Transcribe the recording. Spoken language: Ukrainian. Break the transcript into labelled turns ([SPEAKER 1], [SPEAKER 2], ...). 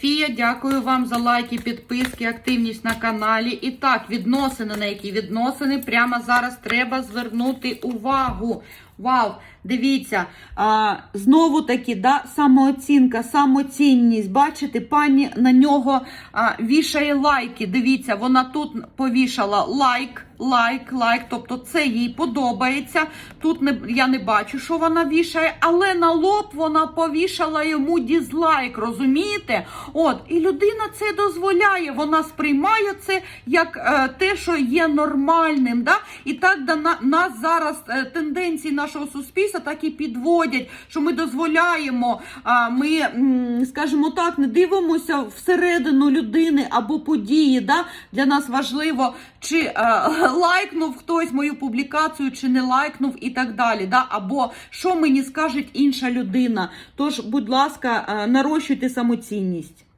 [SPEAKER 1] Фія, дякую вам за лайки, підписки, активність на каналі. І так, відносини, на які відносини прямо зараз треба звернути увагу. Вау, дивіться, а, знову таки, да, самооцінка, самоцінність. Бачите, пані на нього а, вішає лайки. Дивіться, вона тут повішала лайк, лайк, лайк. Тобто це їй подобається. Тут не, я не бачу, що вона вішає, але на лоб вона повішала йому дізлайк, розумієте? От, і людина це дозволяє, вона сприймає це як е, те, що є нормальним. Да? І так да, на, нас зараз е, тенденції нашого суспільства так і підводять, що ми дозволяємо, а, ми, м, скажімо так, не дивимося всередину людини або події. Да? Для нас важливо, чи е, лайкнув хтось мою публікацію, чи не лайкнув, і так далі. Да? Або що мені скаже інша людина. Тож, будь ласка, е, нарощуйте самоцінність.